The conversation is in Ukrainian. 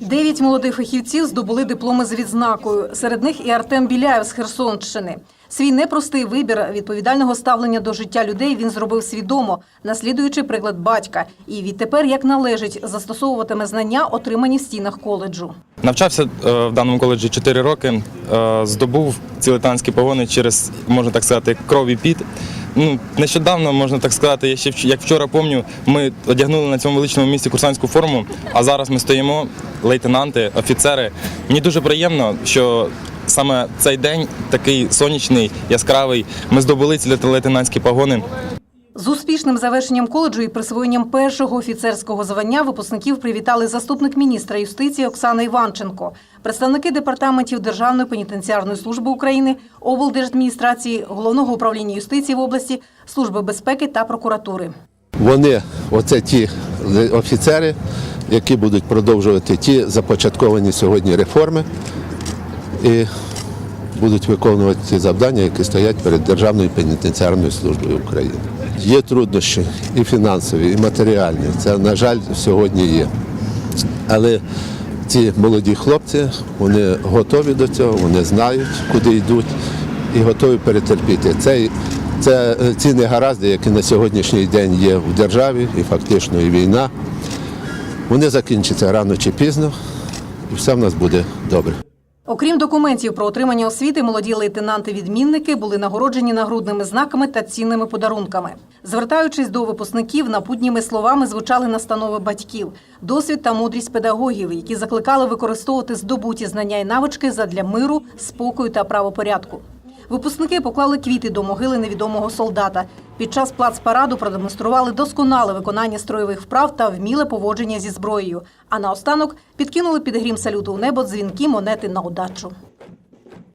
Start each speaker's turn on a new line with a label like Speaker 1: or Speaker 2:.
Speaker 1: Дев'ять молодих фахівців здобули дипломи з відзнакою. Серед них і Артем Біляєв з Херсонщини. Свій непростий вибір відповідального ставлення до життя людей він зробив свідомо, наслідуючи приклад батька. І відтепер, як належить, застосовуватиме знання, отримані в стінах коледжу.
Speaker 2: Навчався е, в даному коледжі 4 роки, е, здобув ці лейтенантські погони через, можна так сказати, кров і піт. Ну, нещодавно, можна так сказати, я ще як вчора пам'ятаю, ми одягнули на цьому величному місці курсантську форму, а зараз ми стоїмо, лейтенанти, офіцери. Мені дуже приємно, що саме цей день такий сонячний, яскравий. Ми здобули ці лейтенантські погони.
Speaker 1: З успішним завершенням коледжу і присвоєнням першого офіцерського звання випускників привітали заступник міністра юстиції Оксана Іванченко, представники департаментів Державної пенітенціарної служби України, облдержадміністрації, головного управління юстиції в області, служби безпеки та прокуратури.
Speaker 3: Вони, оце ті офіцери, які будуть продовжувати ті започатковані сьогодні реформи і будуть виконувати ті завдання, які стоять перед Державною пенітенціарною службою України. Є труднощі і фінансові, і матеріальні. Це, на жаль, сьогодні є. Але ці молоді хлопці вони готові до цього, вони знають, куди йдуть, і готові перетерпіти. Це, це ці негаразди, які на сьогоднішній день є в державі, і фактично і війна, вони закінчаться рано чи пізно, і все в нас буде добре.
Speaker 1: Окрім документів про отримання освіти, молоді лейтенанти-відмінники були нагороджені нагрудними знаками та цінними подарунками. Звертаючись до випускників, напутніми словами звучали настанови батьків, досвід та мудрість педагогів, які закликали використовувати здобуті знання і навички задля миру, спокою та правопорядку. Випускники поклали квіти до могили невідомого солдата. Під час плацпараду продемонстрували досконале виконання строєвих вправ та вміле поводження зі зброєю. А наостанок підкинули під грім салюту у небо дзвінки монети на удачу.